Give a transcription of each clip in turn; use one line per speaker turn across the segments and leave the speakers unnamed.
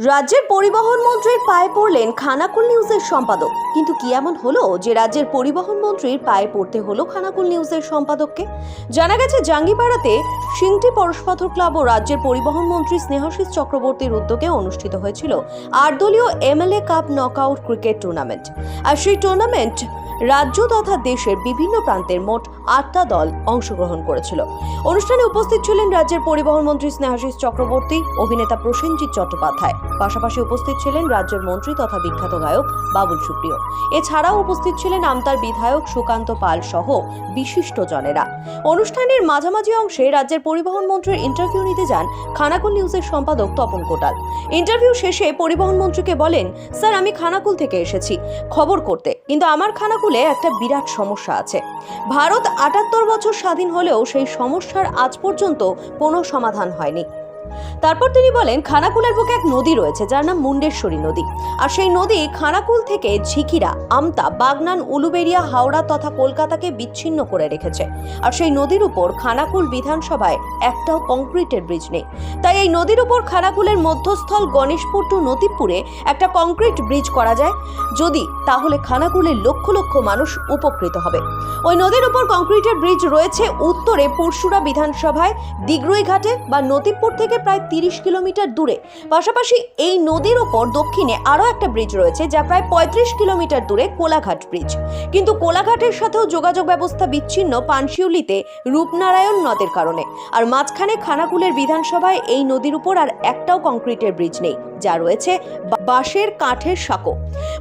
রাজ্যের পরিবহন মন্ত্রীর পায়ে পড়লেন খানাকুল নিউজের সম্পাদক। কিন্তু কি এমন হলো যে রাজ্যের পরিবহন মন্ত্রীর পায়ে পড়তে হলো খানাকুল নিউজের সম্পাদককে? জানা গেছে, জাঙ্গিপাড়াতে সিংটি পরশপাথর ক্লাব ও রাজ্যের পরিবহন মন্ত্রী স্নেহাশিস চক্রবর্তীর উদ্যোগে অনুষ্ঠিত হয়েছিল আট দলীয় MLA cup knockout cricket tournament. আর সেই টুর্নামেন্ট রাজ্য তথা দেশের বিভিন্ন প্রান্তের মোট আটটা দল অংশগ্রহণ করেছিল। অনুষ্ঠানে উপস্থিত ছিলেন রাজ্যের পরিবহন মন্ত্রী স্নেহাশিস চক্রবর্তী, অভিনেতা প্রসেনজিৎ চট্টোপাধ্যায়, পাশাপাশি উপস্থিত ছিলেন রাজ্যের মন্ত্রী তথা বিখ্যাত গায়ক বাবুল সুপ্রিয়। এছাড়াও উপস্থিত ছিলেন আমতার বিধায়ক সুকান্ত পাল সহ বিশিষ্ট জনেরা অনুষ্ঠানের মাঝামাঝি অংশে রাজ্যের পরিবহন মন্ত্রীর ইন্টারভিউ নিতে যান খানাকুল নিউজের সম্পাদক তপন কোটাল। ইন্টারভিউ শেষে পরিবহন মন্ত্রীকে বলেন, স্যার, আমি খানাকুল থেকে এসেছি। খবর করতে। কিন্তু আমার খানাকুলে একটা বিরাট সমস্যা আছে। ভারত আটাত্তর বছর স্বাধীন হলেও সেই সমস্যার আজ পর্যন্ত কোনো সমাধান হয়নি। তারপর তিনি বলেন, খানাকুলের বুকে এক নদী রয়েছে, যার নাম মুন্ডেশ্বরী নদী। আর সেই নদী খানাকুল থেকে ঝিকিরা, আমতা, বাগনান, উলুবেড়িয়া, হাওড়া তথা কলকাতাকে বিচ্ছিন্ন করে রেখেছে। আর সেই নদীর উপর খানাকুল বিধানসভায় একটাও কংক্রিটের ব্রিজ নেই। তাই এই নদীর উপর খানাকুলের মধ্যস্থল গণেশপুর টু নদীপুরে একটা কংক্রিট ব্রিজ করা যায়। যদি, তাহলে খানাকুলের লক্ষ লক্ষ মানুষ উপকৃত হবে। ওই নদীর উপর কংক্রিটের ব্রিজ রয়েছে উত্তরে পরশুরা বিধানসভায় দিগরুই ঘাটে বা নদীপুর থেকে প্রায় তিরিশ কিলোমিটার দূরে। পাশাপাশি এই নদীর ওপর দক্ষিণে আরও একটা ব্রিজ রয়েছে, যা প্রায় পঁয়ত্রিশ কিলোমিটার দূরে কোলাঘাট ব্রিজ কিন্তু কোলাঘাটের সাথেও যোগাযোগ ব্যবস্থা বিচ্ছিন্ন পানশিউলিতে রূপনারায়ণ নদের কারণে। আর মাঝখানে খানাকুলের বিধানসভায় এই নদীর উপর আর একটাও কংক্রিটের ব্রিজ নেই, যা রয়েছে বাঁশের কাঠের সাঁকো।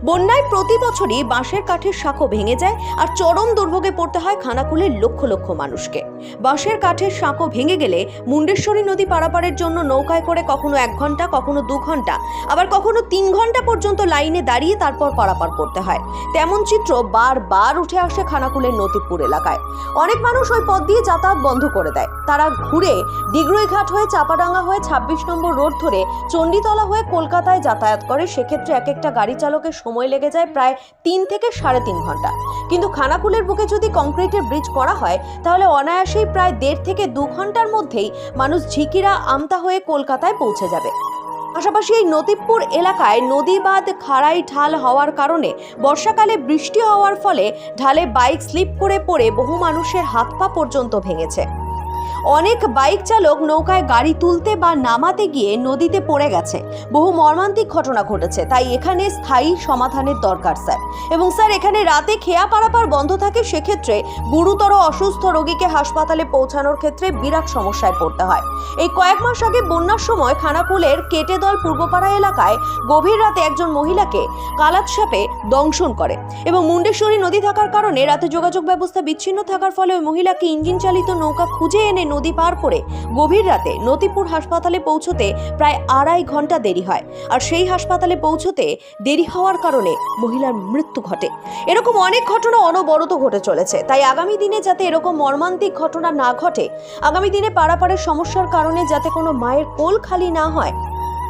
বন্যায় প্রতি বছরই বাঁশের কাঠের সাঁকো ভেঙে যায়, আর চরম দুর্ভোগে পড়তে হয় খানাকুলের লক্ষ লক্ষ মানুষকে। বাঁশের কাঠের সাঁকো ভেঙে গেলে মুন্ডেশ্বরী নদী পারাপারের জন্য নৌকায় করে কখনো এক ঘণ্টা, কখনো দু ঘণ্টা, আবার কখনো তিন ঘণ্টা পর্যন্ত লাইনে দাঁড়িয়ে তারপর পারাপার করতে হয়। তেমন চিত্র বারবার উঠে আসে খানাকুলের নতিপুর এলাকায়। অনেক মানুষ ওই পথ দিয়ে যাতায়াত বন্ধ করে দেয়। তারা ঘুরে ডিগরুইঘাট হয়ে চাপাডাঙ্গা হয়ে ছাব্বিশ নম্বর রোড ধরে চণ্ডীতলা হয়ে কলকাতায় যাতায়াত করে। সেক্ষেত্রে এক একটা গাড়ি চালকের সময় লেগে যায় প্রায় তিন থেকে সাড়ে তিন ঘণ্টা। কিন্তু খানাকুলের বুকে যদি কংক্রিটের ব্রিজ করা হয়, তাহলে অনায়াসেই প্রায় দেড় থেকে দু ঘণ্টার মধ্যেই মানুষ ঝিকিরা, আমতা হয়ে কলকাতায় পৌঁছে যাবে। পাশাপাশি এই নদীপুর এলাকায় নদী বাঁধ খাড়াই ঢাল হওয়ার কারণে বর্ষাকালে বৃষ্টি হওয়ার ফলে ঢালে বাইক স্লিপ করে পড়ে বহু মানুষের হাত পা পর্যন্ত ভেঙেছে। অনেক বাইক চালক নৌকায় গাড়ি তুলতে বা নামাতে গিয়ে নদীতে পড়ে গেছে। বহু মর্মান্তিক ঘটনা ঘটেছে, তাই এখানে স্থায়ী সমাধানের দরকার, স্যার। এবং স্যার, এখানে রাতে খেয়া পারাপার বন্ধ থাকে, সেক্ষেত্রে গুরুতর অসুস্থ রোগীকে হাসপাতালে পৌঁছানোর ক্ষেত্রে বিরাট সমস্যায় পড়তে হয়। এই কয়েক মাস আগে বন্যার সময় খানাকুলের কেটেদল পূর্বপাড়া এলাকায় গভীর রাতে একজন মহিলাকে কালাত সাপে দংশন করে এবং মুন্ডেশ্বরী নদী থাকার কারণে রাতে যোগাযোগ ব্যবস্থা বিচ্ছিন্ন থাকার ফলে ওই মহিলাকে ইঞ্জিন চালিত নৌকা খুঁজে এনে নদী পার করে গভীর রাতে নতিপুর হাসপাতালে পৌঁছতে প্রায় আড়াই ঘণ্টা দেরি হয়। আর সেই হাসপাতালে পৌঁছতে দেরি হওয়ার কারণে মহিলার মৃত্যু ঘটে। এরকম অনেক ঘটনা অনবরত ঘটে চলেছে। তাই আগামী দিনে যাতে এরকম মর্মান্তিক ঘটনা না ঘটে, আগামী দিনে পারাপারের সমস্যার কারণে যাতে কোনো মায়ের কোল খালি না হয়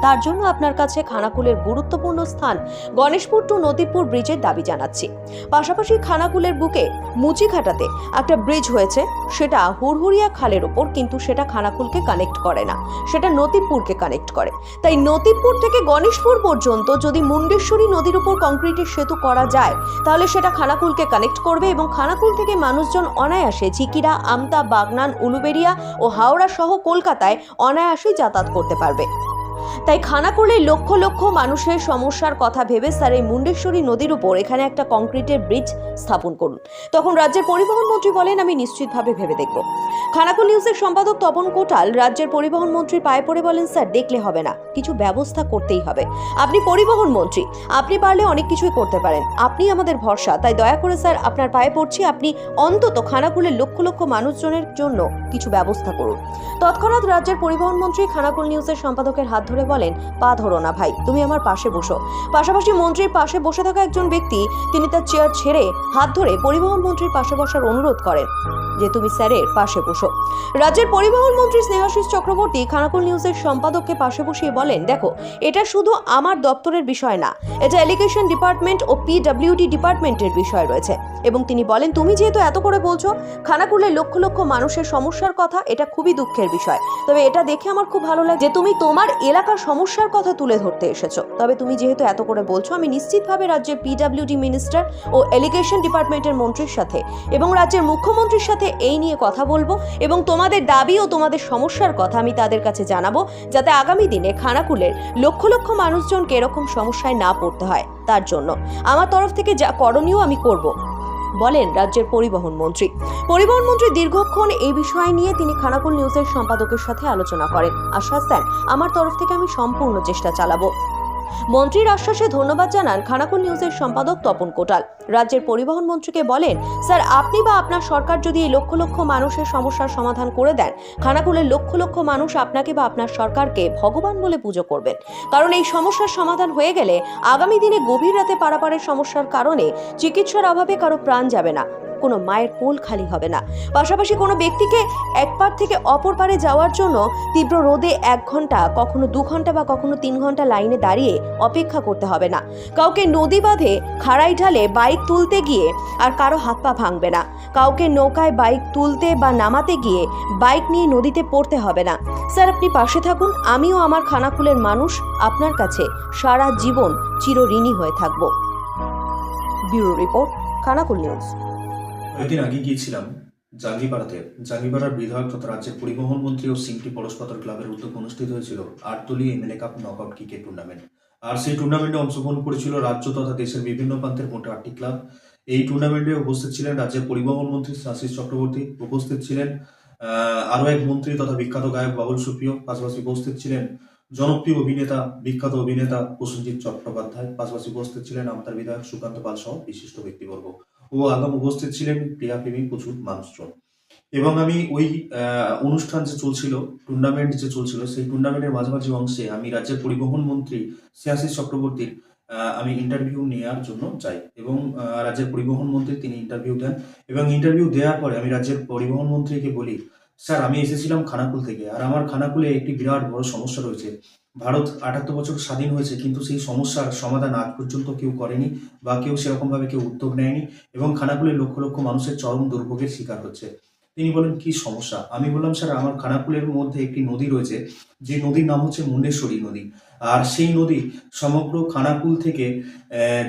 তার জন্য আপনার কাছে খানাকুলের গুরুত্বপূর্ণ স্থান গণেশপুর টু নদীপুর ব্রিজের দাবি জানাচ্ছি। পাশাপাশি খানাকুলের বুকে মুচিঘাটাতে একটা ব্রিজ হয়েছে, সেটা হুড়হুড়িয়া খালের ওপর কিন্তু সেটা খানাকুলকে কানেক্ট করে না। সেটা নতিপুরকে কানেক্ট করে। তাই নতিপুর থেকে গণেশপুর পর্যন্ত যদি মুন্ডেশ্বরী নদীর উপর কংক্রিটের সেতু করা যায়, তাহলে সেটা খানাকুলকে কানেক্ট করবে এবং খানাকুল থেকে মানুষজন অনায়াসে ঝিকিরা, আমতা, বাগনান, উলুবেড়িয়া ও হাওড়া সহ কলকাতায় অনায়াসেই যাতায়াত করতে পারবে। তাই খানাকুলে লক্ষ লক্ষ মানুষের সমস্যার কথা ভেবে স্যার এই মুন্ডেশ্বরী নদীর উপর এখানে একটা কংক্রিটের ব্রিজ স্থাপন করুন। তখন রাজ্যের পরিবহন মন্ত্রী বলেন, আমি নিশ্চিতভাবে ভেবে দেখব। খানাকুল নিউজের সম্পাদক তপন কোটাল রাজ্যের পরিবহন মন্ত্রীর পায়ে পড়ে বলেন, স্যার, দেখলে হবে না। কিছু ব্যবস্থা করতেই হবে। আপনি পরিবহন মন্ত্রী, আপনি পারলে অনেক কিছুই করতে পারেন। আপনি আমাদের ভরসা। তাই দয়া করে স্যার, আপনার পায়ে পড়ছি। আপনি অন্তত খানাকুলের লক্ষ লক্ষ মানুষজনের জন্য কিছু ব্যবস্থা করুন। তৎক্ষণাৎ রাজ্যের পরিবহন মন্ত্রী খানাকুল নিউজের সম্পাদকের হাত ধরে বলেন পা ধরো না ভাই, তুমি আমার পাশে বসো। পাশাপাশি মন্ত্রীর পাশে বসে থাকা একজন ব্যক্তি, তিনি তার চেয়ার ছেড়ে হাত ধরে পরিবহন মন্ত্রীর পাশে বসার অনুরোধ করেন। যে তুমি স্যারের পাশে বসো। রাজ্যের পরিবহন মন্ত্রী স্নেহাশিস চক্রবর্তী খানাকুল নিউজের সম্পাদককে পাশে বসিয়ে বলেন, দেখো, এটা শুধু আমার দপ্তরের বিষয় না, এটা এলিগেশন ডিপার্টমেন্ট ও পিডব্লিউডি ডিপার্টমেন্টের বিষয় রয়েছে। এবং তিনি বলেন, তুমি যেহেতু এত করে বলছো খানাকুলের লক্ষ লক্ষ মানুষের সমস্যার কথা, এটা খুবই দুঃখের বিষয়। তবে এটা দেখে আমার খুব ভালো লাগে যে তুমি তোমার এলাকার সমস্যার কথা তুলে ধরতে এসেছ। তবে তুমি যেহেতু এত করে বলছো, আমি নিশ্চিতভাবে রাজ্যের পিডব্লিউডি মিনিস্টার ও এলিগেশন ডিপার্টমেন্টের মন্ত্রীর সাথে এবং রাজ্যের মুখ্যমন্ত্রীর সাথে এই নিয়ে কথা বলব এবং তোমাদের দাবি ও তোমাদের সমস্যার কথা আমি তাদের কাছে জানাব যাতে আগামী দিনে খানাকুলের লক্ষ লক্ষ মানুষজনকে এরকম সমস্যায় না পড়তে হয় তার জন্য। আমার তরফ থেকে যা করণীয় আমি করব, বলেন রাজ্যের পরিবহন মন্ত্রী। পরিবহন মন্ত্রী দীর্ঘক্ষণ এই বিষয় নিয়ে তিনি খানাকুল নিউজের সম্পাদকের সাথে আলোচনা করেন। আশ্বাস দেন, আমার তরফ থেকে আমি সম্পূর্ণ চেষ্টা চালাবো। মন্ত্রীর আশ্বাসে ধন্যবাদ জানান খানাকুল নিউজের সম্পাদক তপন কোটাল। রাজ্যের পরিবহন মন্ত্রীকে বলেন, স্যার, আপনি বা আপনার সরকার যদি এই লক্ষ লক্ষ মানুষের সমস্যার সমাধান করে দেন, খানাকুলের লক্ষ লক্ষ মানুষ আপনাকে বা আপনার সরকারকে ভগবান বলে পুজো করবেন। কারণ এই সমস্যার সমাধান হয়ে গেলে আগামী দিনে গভীর রাতে পারাপারের সমস্যার কারণে চিকিৎসার অভাবে কারও প্রাণ যাবে না। কোনো মায়ের কোল খালি হবে না। পাশাপাশি কোনো ব্যক্তিকে এক পার থেকে অপর পারে যাওয়ার জন্য তীব্র রোদে এক ঘণ্টা, কখনো দু ঘণ্টা বা কখনো তিন ঘণ্টা লাইনে দাঁড়িয়ে অপেক্ষা করতে হবে না। কাউকে নদী বাঁধে খাড়াই ঢালে বাইক তুলতে গিয়ে আর কারও হাত পা ভাঙবে না। কাউকে নৌকায় বাইক তুলতে বা নামাতে গিয়ে বাইক নিয়ে নদীতে পড়তে হবে না। স্যার, আপনি পাশে থাকুন, আমিও আমার খানাকুলের মানুষ আপনার কাছে সারা জীবন চিরঋণী হয়ে থাকব। Bureau report, Khanakul news.
কয়েকদিন আগে গিয়েছিলাম জাঙ্গিপাড়াতে। জাঙ্গিপাড়ার বিধায়ক তথা রাজ্যের পরিবহন মন্ত্রী ও সিংটি পরশপাতর ক্লাবের উদ্যোগে অনুষ্ঠিত হয়েছিল Atatali MLA cup knockout cricket tournament. আর সেই টুর্নামেন্টে অংশগ্রহণ করেছিল রাজ্য তথা দেশের বিভিন্ন প্রান্তের মোট আটটি ক্লাব। এই টুর্নামেন্টে উপস্থিত ছিলেন রাজ্যের পরিবহন মন্ত্রী আশিস চক্রবর্তী, উপস্থিত ছিলেন আরও এক মন্ত্রী তথা বিখ্যাত গায়ক বাবুল সুপ্রিয়, পাশাপাশি উপস্থিত ছিলেন জনপ্রিয় অভিনেতা, বিখ্যাত অভিনেতা প্রসেনজিৎ চট্টোপাধ্যায়, পাশাপাশি উপস্থিত ছিলেন আমতার বিধায়ক সুকান্ত পাল সহ বিশিষ্ট ব্যক্তিবর্গ। ও আগাম উপস্থিত ছিলেন ক্রীড়াপ্রেমী প্রচুর মানুষজন। এবং আমি ওই অনুষ্ঠান যে চলছিল টুর্নামেন্ট যে চলছিল, সেই টুর্নামেন্টের মাঝামাঝি অংশে আমি রাজ্যের পরিবহন মন্ত্রী শ্রেয়াশিস চক্রবর্তীর আমি ইন্টারভিউ নেওয়ার জন্য যাই এবং রাজ্যের পরিবহন মন্ত্রী তিনি ইন্টারভিউ দেন এবং ইন্টারভিউ দেওয়ার পরে আমি রাজ্যের পরিবহন মন্ত্রীকে বলি, স্যার, আমি এসেছিলাম খানাকুল থেকে আর আমার খানাকুলে একটি বিরাট বড় সমস্যা রয়েছে। ভারত আটাত্তর বছর স্বাধীন হয়েছে, কিন্তু সেই সমস্যার সমাধান আজ পর্যন্ত কেউ করেনি বা কেউ সেরকমভাবে কেউ উদ্যোগ নেয়নি এবং খানাকুলের লক্ষ লক্ষ মানুষের চরম দুর্ভোগের শিকার হচ্ছে। তিনি বলেন, কি সমস্যা? আমি বললাম, স্যার, আমার খানাকুলের মধ্যে একটি নদী রয়েছে, যে নদীর নাম হচ্ছে মুন্ডেশ্বরী নদী। আর সেই নদী সমগ্র খানাকুল থেকে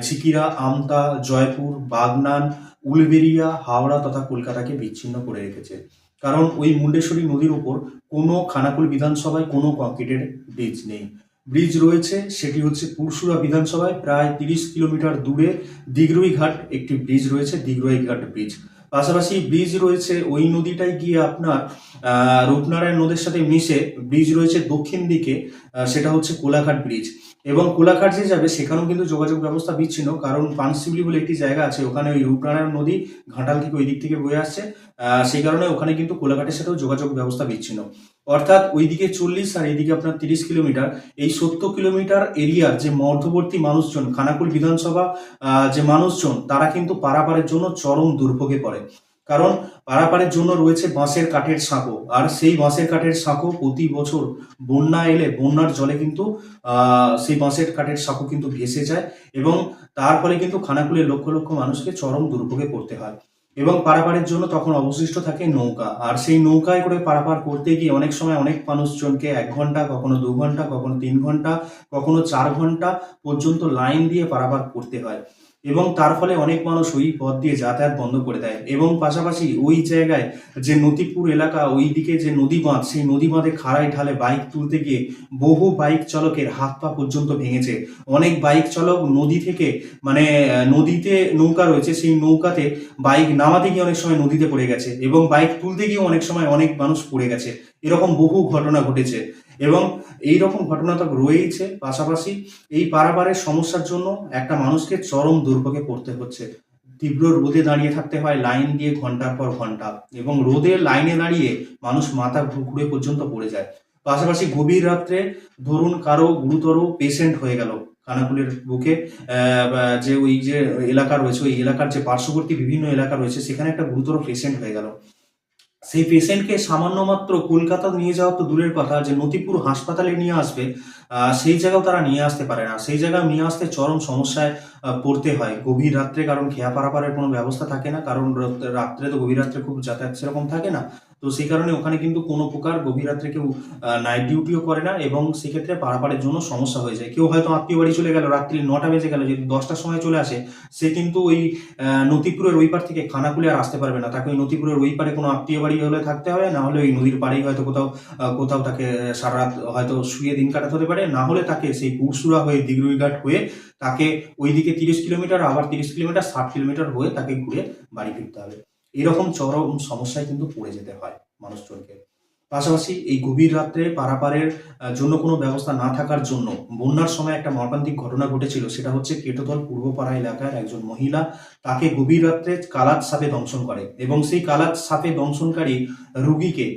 ঝিকিরা, আমতা, জয়পুর, বাগনান, উলবেরিয়া, হাওড়া তথা কলকাতাকে বিচ্ছিন্ন করে রেখেছে। কারণ ওই মুন্ডেশ্বরী নদীর উপর কোনো খানাকুল বিধানসভায় কোনো কংক্রিটের ব্রিজ নেই। ব্রিজ রয়েছে, সেটি হচ্ছে পুরসুরা বিধানসভায় প্রায় তিরিশ কিলোমিটার দূরে দিগরই ঘাট একটি ব্রিজ রয়েছে দিগরই ঘাট ব্রিজ পাশাপাশি ব্রিজ রয়েছে, ওই নদীটায় গিয়ে আপনার রূপনারায়ণ নদীর সাথে মিশে ব্রিজ রয়েছে দক্ষিণ দিকে সেটা হচ্ছে কোলাঘাট ব্রিজ এবং কোলাঘাট যে যাবে, সেখানেও কিন্তু যোগাযোগ ব্যবস্থা বিচ্ছিন্ন, কারণ পানশিউলি বলে একটি জায়গা আছে, ওখানে ওই রূপনারায়ণ নদী, ঘাটাল থেকে ওই দিক থেকে বয়ে আসছে। সেই কারণে ওখানে কিন্তু কোলাঘাটের সাথেও যোগাযোগ ব্যবস্থা বিচ্ছিন্ন। অর্থাৎ ওইদিকে চল্লিশ আর এইদিকে আপনার তিরিশ কিলোমিটার, এই সত্তর কিলোমিটার এরিয়ার যে মধ্যবর্তী মানুষজন, খানাকুল বিধানসভা যে মানুষজন, তারা কিন্তু পারাপারের জন্য চরম দুর্ভোগে পড়ে। কারণ পারাপারের জন্য রয়েছে বাঁশের কাঠের সাঁকো। আর সেই বাঁশের কাঠের সাঁকো প্রতি বছর বন্যা এলে বন্যার জলে কিন্তু সেই বাঁশের কাঠের সাঁকো কিন্তু ভেসে যায় এবং তার ফলে কিন্তু খানাকুলের লক্ষ লক্ষ মানুষকে চরম দুর্ভোগে পড়তে হয়। এবং পারাপারের জন্য তখন অবশিষ্ট থাকে নৌকা। আর সেই নৌকায় করে পারাপার করতে গিয়ে অনেক সময় অনেক মানুষজনকে এক ঘণ্টা, কখনো দু ঘণ্টা, কখনো তিন ঘণ্টা, কখনো চার ঘণ্টা পর্যন্ত লাইন দিয়ে পারাপার করতে হয়। এবং তার ফলে অনেক মানুষ ওই পথ দিয়ে যাতায়াত বন্ধ করে দেয়। এবং পাশাপাশি ওই জায়গায় যে নদীপুর এলাকা ওই দিকে যে নদী বাঁধ সেই নদী বাঁধে খাড়াই ঢালে বাইক তুলতে গিয়ে বহু বাইক চালকের হাত পা পর্যন্ত ভেঙেছে। অনেক বাইক চালক নদী থেকে মানে নদীতে নৌকা রয়েছে, সেই নৌকাতে বাইক নামাতে গিয়ে অনেক সময় নদীতে পড়ে গেছে এবং বাইক তুলতে গিয়ে অনেক সময় অনেক মানুষ পড়ে গেছে। এরকম বহু ঘটনা ঘটেছে। এবং এই রকম ঘটনা তো রয়েইছে পাশাপাশি এই পারাপারের সমস্যার জন্য একটা মানুষকে চরম দুর্ভোগে পড়তে হচ্ছে। তীব্র রোদে দাঁড়িয়ে থাকতে হয়, লাইন দিয়ে ঘণ্টার পর ঘণ্টা এবং রোদে লাইনে দাঁড়িয়ে মানুষ মাথা ঘুরে পর্যন্ত পড়ে যায়। পাশাপাশি গভীর রাত্রে ধরুন কারও গুরুতর পেশেন্ট হয়ে গেল খানাকুলের বুকে যে ওই যে এলাকা রয়েছে, ওই এলাকার যে পার্শ্ববর্তী বিভিন্ন এলাকা রয়েছে, সেখানে একটা গুরুতর পেশেন্ট হয়ে গেল। সেই পেশেন্টকে সামান্য মাত্র কলকাতা নিয়ে যাওয়া তো দূরের কথা, যে নতিপুর হাসপাতালে নিয়ে আসবে সেই জায়গাও তারা নিয়ে আসতে পারে না। সেই জায়গায় নিয়ে আসতে চরম সমস্যায় পড়তে হয়। গভীর রাত্রে কারণ খেয়া পারাপারের কোনো ব্যবস্থা থাকে না, কারণ রাত- রাত্রে তো গভীর রাত্রে খুব যাতায়াত সেরকম থাকে না। তো সেই কারণে ওখানে কিন্তু কোনো প্রকার গভীর রাত্রে কেউ নাইট ডিউটিও করে না এবং সেক্ষেত্রে পারাপারের জন্য সমস্যা হয়ে যায়। কেউ হয়তো আত্মীয় বাড়ি চলে গেল, রাত্রি নটা বেজে গেল, যদি দশটার সময় চলে আসে, সে কিন্তু ওই নতিপুরের ওই পার থেকে খানাকুলে আর আসতে পারবে না। তাকে ওই নতিপুরের ওই পারে কোনো আত্মীয় বাড়ি হলে থাকতে হবে, না হলে ওই নদীর পাড়েই হয়তো কোথাও কোথাও তাকে সারা রাত হয়তো শুয়ে দিন কাটাতে হতে পারে। না হলে তাকে সেই পুরসুরা হয়ে দিগরুইঘাট হয়ে তাকে ওইদিকে তিরিশ কিলোমিটার, আবার তিরিশ কিলোমিটার, ষাট কিলোমিটার হয়ে তাকে ঘুরে বাড়ি ফিরতে হবে। এরকম চরম সমস্যায় কিন্তু পড়ে যেতে হয় মানুষজনকে। পাশাপাশি এই গভীর রাত্রে পারাপারের জন্য কোনো ব্যবস্থা না থাকার জন্য বন্যার সময় একটা মর্মান্তিক ঘটনা ঘটেছিল। সেটা হচ্ছে কেটোদল পূর্বপাড়া এলাকার একজন মহিলা তাকে গভীর রাত্রে কালাত সাপে দংশন করে এবং সেই কালাত সাপে দংশনকারী রুগীকে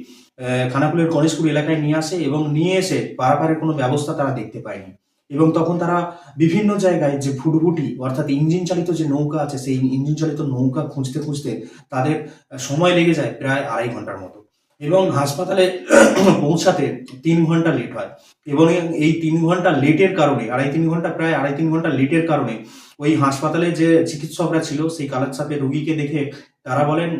খানাকুলের গণেশপুর এলাকায় নিয়ে আসে এবং নিয়ে এসে পারাপারের কোনো ব্যবস্থা তারা দেখতে পায়নি। এবং তখন তারা বিভিন্ন জায়গায় যে ফুটফুটি অর্থাৎ ইঞ্জিন চালিত যে নৌকা আছে, সেই ইঞ্জিন চালিত নৌকা খুঁজতে খুঁজতে তাদের সময় লেগে যায় প্রায় আড়াই ঘণ্টার মতো। এবং হাসপাতালে পৌঁছাতে তিন ঘণ্টা লেট হয়। এবং এই তিন ঘণ্টা লেটের কারণে, আড়াই তিন ঘণ্টা, প্রায় আড়াই তিন ঘণ্টা লেটের কারণে ওই হাসপাতালে যে চিকিৎসকরা ছিল, সেই কালার সাপে রোগীকে দেখে তারা বলেন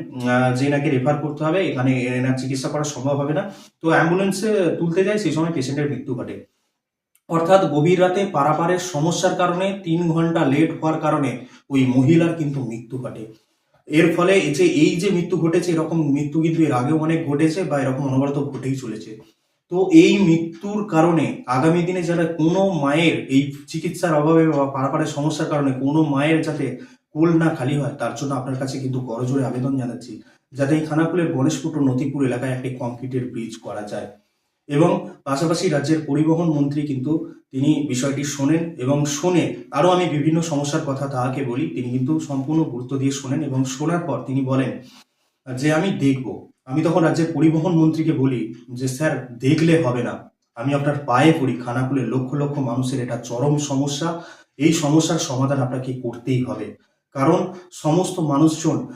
যে নাকি রেফার করতে হবে, এখানে এনার চিকিৎসা করা সম্ভব হবে না। তো অ্যাম্বুলেন্সে তুলতে যায়, সেই সময় পেশেন্টের মৃত্যু ঘটে। অর্থাৎ গভীর রাতে পারাপারের সমস্যার কারণে তিন ঘণ্টা লেট হওয়ার কারণে ওই মহিলার কিন্তু মৃত্যু ঘটে। এর ফলে যে, এই যে মৃত্যু ঘটেছে, এরকম মৃত্যু কিন্তু এর আগেও অনেক ঘটেছে বা এরকম অনবরত ঘটেই চলেছে। তো এই মৃত্যুর কারণে আগামী দিনে যারা কোনো মায়ের এই চিকিৎসার অভাবে বা পারাপারের সমস্যার কারণে কোনো মায়ের যাতে কোল না খালি হয়, তার জন্য আপনার কাছে কিন্তু করজোরে আবেদন জানাচ্ছি। যাতে এই খানাকুলের গণেশপুর ও নতিপুর এলাকায় একটি কংক্রিটের ব্রিজ করা যায়। এবং পাশাপাশি রাজ্যের পরিবহন মন্ত্রী কিন্তু তিনি বিষয়টি শোনেন এবং শুনে, আরও আমি বিভিন্ন সমস্যার কথা তাহাকে বলি, তিনি কিন্তু সম্পূর্ণ গুরুত্ব দিয়ে শোনেন এবং শোনার পর তিনি বলেন যে আমি দেখব। আমি তখন রাজ্যের পরিবহন মন্ত্রীকে বলি যে, স্যার, দেখলে হবে না। আমি আপনার পায়ে পড়ি, খানাকুলে লক্ষ লক্ষ মানুষের এটা চরম সমস্যা। এই সমস্যার সমাধান আপনাকে করতেই হবে। কারণ সমস্ত মানুষজন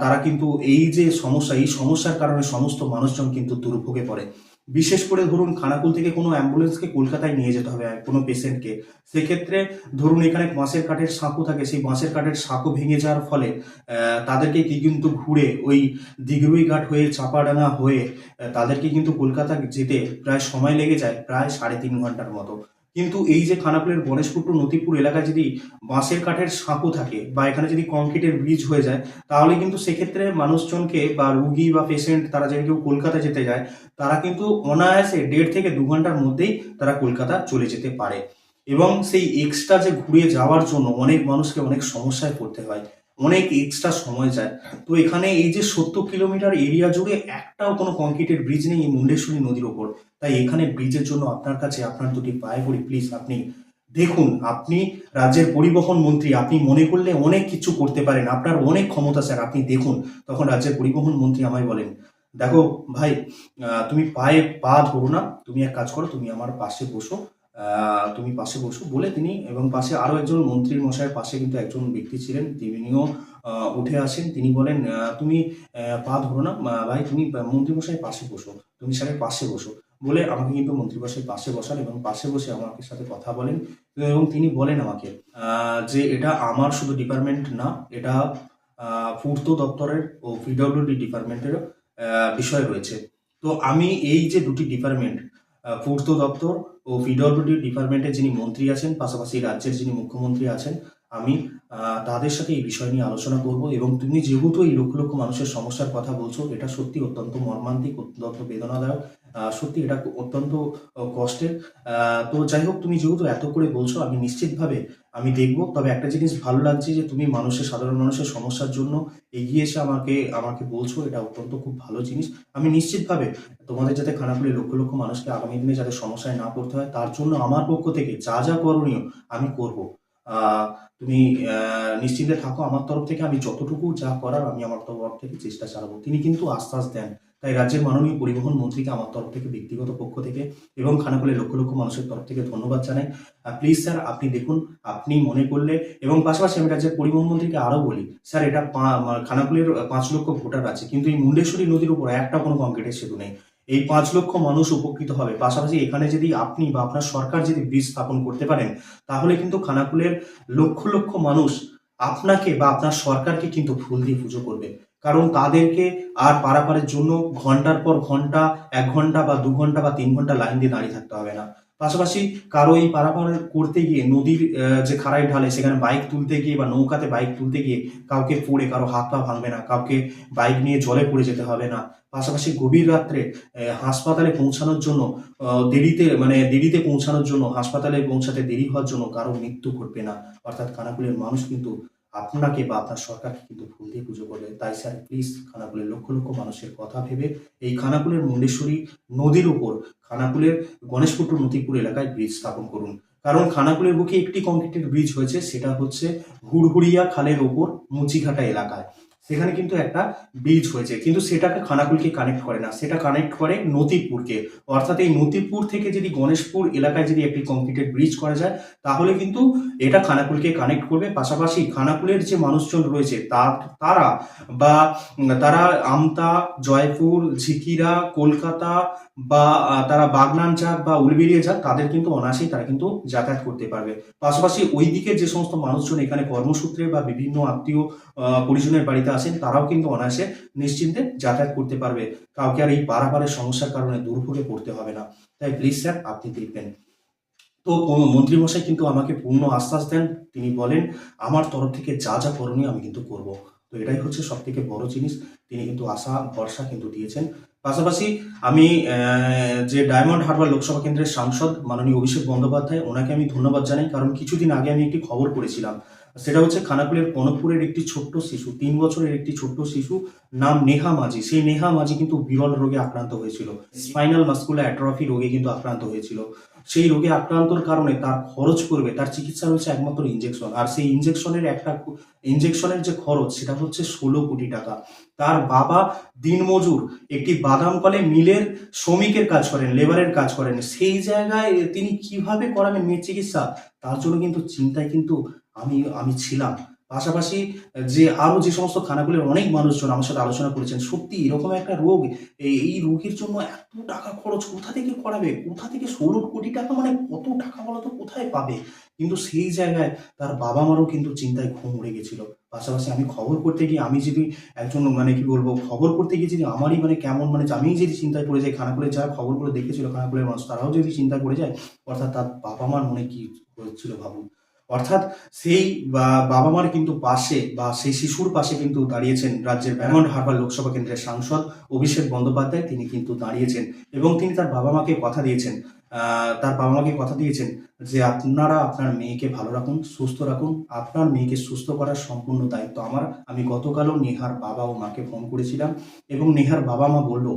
তারা কিন্তু এই যে সমস্যা, এই সমস্যার কারণে সমস্ত মানুষজন কিন্তু দুর্ভোগে পড়ে। বিশেষ করে ধরুন খানাকুল থেকে কোনো অ্যাম্বুলেন্সকে কলকাতায় নিয়ে যেতে হবে, কোনো পেশেন্টকে। সেক্ষেত্রে ধরুন এখানে বাঁশের কাঠের সাঁকো থাকে, সেই বাঁশের কাঠের সাঁকো ভেঙে যাওয়ার ফলে তাদেরকে কি কিন্তু ঘুরে ওই দিগরুই ঘাট হয়ে, চাপাডাঙ্গা হয়ে তাদেরকে কিন্তু কলকাতা যেতে প্রায় সময় লেগে যায়, প্রায় সাড়ে তিন ঘণ্টার মতো। কিন্তু এই যে খানাকুলের গণেশপুর টু নতিপুর এলাকায় যদি বাঁশের কাঠের সাঁকো থাকে বা এখানে যদি কংক্রিটের ব্রিজ হয়ে যায়, তাহলে কিন্তু সেক্ষেত্রে মানুষজনকে বা রুগী বা পেশেন্ট তারা যদি কেউ কলকাতা যেতে যায়, তারা কিন্তু অনায়াসে দেড় থেকে দু ঘণ্টার মধ্যেই তারা কলকাতা চলে যেতে পারে। এবং সেই এক্সট্রা যে ঘুরে যাওয়ার জন্য অনেক মানুষকে অনেক সমস্যায় পড়তে হয়। অনেক এক্সট্রা সময় যায়। তো এখানে এই যে সত্তর কিলোমিটার এরিয়া জুড়ে একটাও কোনো কংক্রিটের ব্রিজ নেই এই মুন্ডেশ্বরী নদীর ওপর। তাই এখানে ব্রিজের জন্য আপনার কাছে আপনার দুটি পায়ে পড়ি প্লিজ আপনি দেখুন, আপনি রাজ্যের পরিবহন মন্ত্রী, আপনি মনে করলে অনেক কিছু করতে পারেন, আপনার অনেক ক্ষমতা স্যার আপনি দেখুন, তখন রাজ্যের পরিবহন মন্ত্রী আমায় বলেন, দেখো ভাই তুমি পায়ে পা ধরো না, তুমি এক কাজ করো, তুমি আমার পাশে বসো তুমি পাশে বসো বলে তিনি এবং পাশে আরও একজন মন্ত্রীর মশাইয়ের পাশে কিন্তু একজন ব্যক্তি ছিলেন, তিনিও উঠে আসেন। তিনি বলেন তুমি পা ধরো না ভাই, তুমি মন্ত্রী মশাই পাশে বসো। তুমি স্যারের পাশে বসো। বলে আমাকে কিন্তু মন্ত্রী মশাই পাশে বসান এবং পাশে বসে আমাকে সাথে কথা বলেন। এবং তিনি বলেন আমাকে যে এটা আমার শুধু ডিপার্টমেন্ট না, এটা পূর্ত দপ্তরের ও পিডব্লিউডি ডিপার্টমেন্টেরও বিষয় রয়েছে। তো আমি এই যে দুটি ডিপার্টমেন্ট পূর্ত দপ্তর ও পিডব্লিউডি ডিপার্টমেন্টের যিনি মন্ত্রী আছেন, পাশাপাশি রাজ্যের যিনি মুখ্যমন্ত্রী আছেন, আমি তাদের সাথে এই বিষয় নিয়ে আলোচনা করব এবং তুমি যেহেতু এই লক্ষ লক্ষ মানুষের সমস্যার কথা বলছো, এটা সত্যি অত্যন্ত মর্মান্তিক, অত্যন্ত বেদনাদায়ক সত্যি এটা অত্যন্ত কষ্টের। তো যাই হোক, তুমি যেহেতু এত করে বলছো, আমি নিশ্চিতভাবে আমি দেখব। তবে একটা জিনিস ভালো লাগছে যে তুমি মানুষের, সাধারণ মানুষের সমস্যার জন্য এগিয়ে এসে আমাকে আমাকে বলছো। এটা অত্যন্ত খুব ভালো জিনিস। আমি নিশ্চিতভাবে তোমাদের যাতে খানাকুলে লক্ষ লক্ষ মানুষকে আগামী দিনে যাতে সমস্যায় না পড়তে হয়, তার জন্য আমার পক্ষ থেকে যা যা করণীয় আমি করব। তুমি নিশ্চিন্তে থাকো। আমার তরফ থেকে আমি যতটুকু যা করার আমি আমার তরফ থেকে চেষ্টা চালাবো। তিনি কিন্তু আশ্বাস দেন তাই রাজ্যের মাননীয় পরিবহন মন্ত্রীকে আমার তরফ থেকে, ব্যক্তিগত পক্ষ থেকে এবং খানাকুলের লক্ষ লক্ষ মানুষের তরফ থেকে ধন্যবাদ জানাই। প্লিজ স্যার আপনি দেখুন, আপনি মনে করলে এবং পাশাপাশি আমি রাজ্যের পরিবহন মন্ত্রীকে আরও বলি স্যার এটা খানাকুলের পাঁচ লক্ষ ভোটার আছে, কিন্তু এই মুন্ডেশ্বরী নদীর উপর একটা কোনো কংক্রিটের সেতু নেই। এই পাঁচ লক্ষ মানুষ উপকৃত হবে। পাশাপাশি এখানে যদি আপনি বা আপনার সরকার যদি ব্রিজ স্থাপন করতে পারেন, তাহলে কিন্তু খানাকুলের লক্ষ লক্ষ মানুষ আপনাকে বা আপনার সরকারকে কিন্তু ফুল দিয়ে পুজো করবে। কারণ তাদেরকে আর পারাপারের জন্য ঘণ্টার পর ঘণ্টা, এক ঘণ্টা বা দু ঘণ্টা বা তিন ঘণ্টা লাইন দিয়ে দাঁড়িয়ে থাকতে হবে না। পাশাপাশি কারও এই পারাপার করতে গিয়ে নদীর যে খাড়াই ঢালে সেখানে বাইক তুলতে গিয়ে বা নৌকাতে বাইক তুলতে গিয়ে কাউকে পড়ে, কারও হাত পা ভাঙবে না, কাউকে বাইক নিয়ে জলে পড়ে যেতে হবে না। পাশাপাশি গভীর রাত্রে হাসপাতালে পৌঁছানোর জন্য দেরিতে মানে দেরিতে পৌঁছানোর জন্য, হাসপাতালে পৌঁছাতে দেরি হওয়ার জন্য কারও মৃত্যু ঘটবে না। অর্থাৎ কানাকুলের মানুষ কিন্তু আপনাকে বা আপনার সরকারকে কিন্তু ফুল দিয়ে পুজো করবে। তাই স্যার প্লিজ খানাকুলের লক্ষ লক্ষ মানুষের কথা ভেবে এই খানাকুলের মুন্ডেশ্বরী নদীর উপর, খানাকুলের গণেশপুটুর নদীপুর এলাকায় ব্রিজ স্থাপন করুন। কারণ খানাকুলের বুকে একটি কংক্রিটের ব্রিজ হয়েছে, সেটা হচ্ছে হুড়হুড়িয়া খালের ওপর মুচিঘাটা এলাকায়। সেখানে কিন্তু একটা ব্রিজ হয়েছে। কিন্তু সেটাকে খানাকুলকে কানেক্ট করে না। সেটা কানেক্ট করে নতিপুরকে। অর্থাৎ এই নতিপুর থেকে যদি গণেশপুর এলাকায় যদি একটি কংক্রিটের ব্রিজ করা যায়, তাহলে কিন্তু এটা খানাকুলকে কানেক্ট করবে। পাশাপাশি খানাকুলের যে মানুষজন রয়েছে তার তারা বা তারা আমতা, জয়পুর, ঝিকিরা, কলকাতা বা তারা বাগনান যাক বা উলবেরিয়া যাক তাদের কিন্তু অনায়াসেই তারা কিন্তু যাতায়াত করতে পারবে। পাশাপাশি ওই দিকে যে সমস্ত মানুষজন এখানে কর্মসূত্রে বা বিভিন্ন আত্মীয় পরিজনের বাড়িতে আসেন তারাও কিন্তু অনায়াসে নিশ্চিন্তে যাতায়াত করতে পারবে। কাউকে আর এই পারাপারের সমস্যার কারণে দুর্ভোগে পড়তে হবে না। তাই প্লিজ স্যার আপনি দেখবেন। তো মন্ত্রীমশাই কিন্তু আমাকে পূর্ণ আশ্বাস দেন। তিনি বলেন, আমার তরফ থেকে যা যা করণীয় আমি কিন্তু করব। তো এটাই হচ্ছে সব থেকে বড় জিনিস। তিনি কিন্তু আশা, ভরসা কিন্তু দিয়েছেন। পাশাপাশি আমি যে ডায়মন্ড হারবার লোকসভা কেন্দ্রের সাংসদ মাননীয় অভিষেক বন্দ্যোপাধ্যায়, ওনাকে আমি ধন্যবাদ জানাই। কারণ কিছুদিন আগে আমি একটি খবর পড়েছিলাম। সেটা হচ্ছে খানাকুলের কনকপুরের একটি ছোট্ট শিশু, তিন বছরের একটি ছোট্ট শিশু নাম নেহা মাঝি। সেই নেহা মাঝি কিন্তু বিরল রোগে আক্রান্ত হয়েছিল। স্পাইনাল মাস্কুলার অ্যাট্রফি রোগে কিন্তু আক্রান্ত হয়েছিল। সেই রোগে আক্রান্তর কারণে তার খরচ করবে তার চিকিৎসা হচ্ছে একমাত্র ইঞ্জেকশন আর সেই ইঞ্জেকশনের একটা ইঞ্জেকশনের যে খরচ, সেটা হচ্ছে ষোলো কোটি টাকা। তার বাবা দিনমজুর একটি বাদাম কলে মিলের শ্রমিকের কাজ করেন লেবারের কাজ করেন। সেই জায়গায় তিনি কীভাবে করাবেন মেয়ের চিকিৎসা? তার জন্য কিন্তু চিন্তায় কিন্তু আমি আমি ছিলাম। পাশাপাশি যে আরও যে সমস্ত খানাগুলোর অনেক মানুষজন আমার সাথে আলোচনা করেছেন, সত্যি এরকম একটা রোগ, এই রোগের জন্য এত টাকা খরচ কোথা থেকে করাবে? কোথা থেকে ষোলো কোটি টাকা মানে কত টাকা বলো তো কোথায় পাবে? কিন্তু সেই জায়গায় তার বাবা মারও কিন্তু চিন্তায় ঘুম উড়ে গেছিল। পাশাপাশি আমি খবর করতে গিয়ে, আমি যদি একজন মানে কি বলব, খবর করতে গিয়ে যদি আমারই মানে কেমন মানে আমি যদি চিন্তায় পড়ে যাই, খানাকুলের যারা খবরগুলো দেখেছিল, খানাকুলের মানুষ, তারাও যদি চিন্তা করে যায়, অর্থাৎ তার বাবা মার মনে কি হচ্ছিল ভাবুন? অর্থাৎ সেই বাবা মার কিন্তু পাশে বা সেই শিশুর পাশে কিন্তু দাঁড়িয়েছেন রাজ্যের ব্যামন্ড হারবার লোকসভা কেন্দ্রের সাংসদ অভিষেক বন্দ্যোপাধ্যায়। তিনি কিন্তু দাঁড়িয়েছেন এবং তিনি তার বাবা মাকে কথা দিয়েছেন তার বাবা মাকে কথা দিয়েছেন। যে আপনারা আপনার মেয়েকে ভালো রাখুন, সুস্থ রাখুন। আপনার মেয়েকে সুস্থ করার সম্পূর্ণ দায়িত্ব আমার। আমি গতকালও নেহার বাবা ও মাকে ফোন করেছিলাম এবং নেহার বাবা মা বলল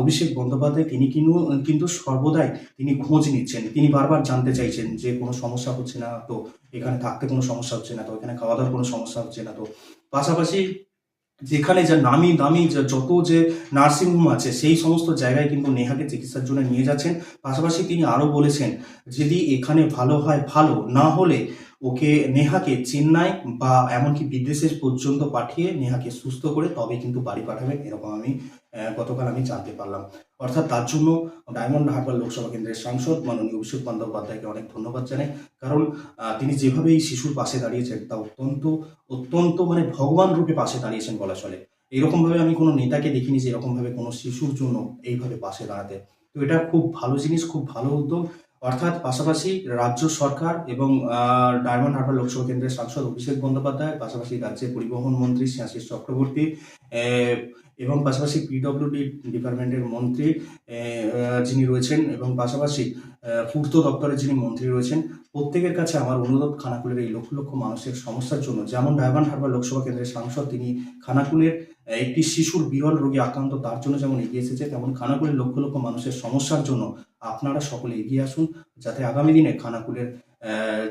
অভিষেক বন্দ্যোপাধ্যায়, তিনি কিন্তু কিন্তু সর্বদাই তিনি খোঁজ নিচ্ছেন। তিনি বারবার জানতে চাইছেন যে কোনো সমস্যা হচ্ছে না তো, এখানে থাকতে কোনো সমস্যা হচ্ছে না তো, এখানে খাওয়া দাওয়ার কোনো সমস্যা হচ্ছে না তো। পাশাপাশি যেখানে যা নামি দামি যা- যত যে নার্সিংহোম আছে, সেই সমস্ত জায়গায় কিন্তু নেহাকে চিকিৎসার জন্য নিয়ে যাচ্ছেন। পাশাপাশি তিনি আরও বলেছেন, যদি এখানে ভালো হয় ভালো, না হলে ওকে নেহাকে চেন্নাই বা এমনকি বিদেশে পর্যন্ত পাঠিয়ে নেহাকে সুস্থ করে তবে কিন্তু বাড়ি পাঠাবেন, এরকম আমি গতকাল আমি জানতে পারলাম। অর্থাৎ তার জন্য ডায়মন্ড হারবার লোকসভা কেন্দ্রের সাংসদ মাননীয় অভিষেক বন্দ্যোপাধ্যায়কে অনেক ধন্যবাদ জানাই। কারণ তিনি যেভাবে এই শিশুর পাশে দাঁড়িয়েছেন, তা অত্যন্ত অত্যন্ত মানে ভগবান রূপে পাশে দাঁড়িয়েছেন বলা চলে। এরকম ভাবে আমি কোনো নেতাকে দেখিনি যে এরকম ভাবে কোনো শিশুর জন্য এইভাবে পাশে দাঁড়াতে। তো এটা খুব ভালো জিনিস, খুব ভালো উদ্যোগ। অর্থাৎ পাশাপাশি রাজ্য সরকার এবং ডায়মন্ড হারবার লোকসভা কেন্দ্রের সাংসদ অভিষেক বন্দ্যোপাধ্যায়, পাশাপাশি রাজ্যের পরিবহন মন্ত্রী শ্রেয়াশিস চক্রবর্তী এবং পাশাপাশি পিডব্লিউডি ডিপার্টমেন্টের মন্ত্রী যিনি রয়েছেন এবং পাশাপাশি পূর্ত দপ্তরের যিনি মন্ত্রী রয়েছেন, প্রত্যেকের কাছে আমার অনুরোধ খানাকুলের এই লক্ষ লক্ষ মানুষের সমস্যার জন্য। যেমন ডায়মন্ড হারবার লোকসভা কেন্দ্রের সাংসদ, তিনি খানাকুলের একটি শিশুর বিরল রোগে আক্রান্ত, তার জন্য যেমন এগিয়ে এসেছে, তেমন খানাকুলের লক্ষ লক্ষ মানুষের সমস্যার জন্য আপনারা সকলে এগিয়ে আসুন, যাতে আগামী দিনে খানাকুলের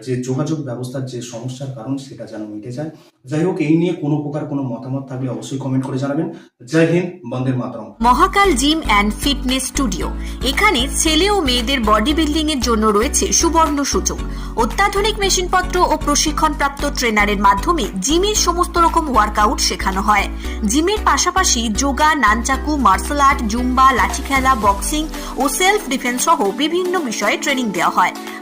যে যোগাযোগ ব্যবস্থার যে সমস্যার কারণ সেটা যেন মিটে যায়। যাই হোক, এই নিয়ে কোনো প্রকার কোনো মতামত থাকলে অবশ্যই কমেন্ট করে জানাবেন। জয় হিন্দ বন্দের মাতরম।
Mahakal gym and fitness studio. এখানে ছেলে ও মেয়েদের বডি বিল্ডিং এর জন্য রয়েছে সুবর্ণ সুযোগ। অত্যাধুনিক মেশিনপত্র ও প্রশিক্ষণপ্রাপ্ত ট্রেনারের মাধ্যমে জিমের সমস্ত রকম ওয়ার্কআউট শেখানো হয়। জিমের পাশাপাশি yoga, nunchaku martial art zumba, লাঠি খেলা বক্সিং ও সেলফ ডিফেন্স সহ বিভিন্ন বিষয়ে ট্রেনিং দেওয়া হয়।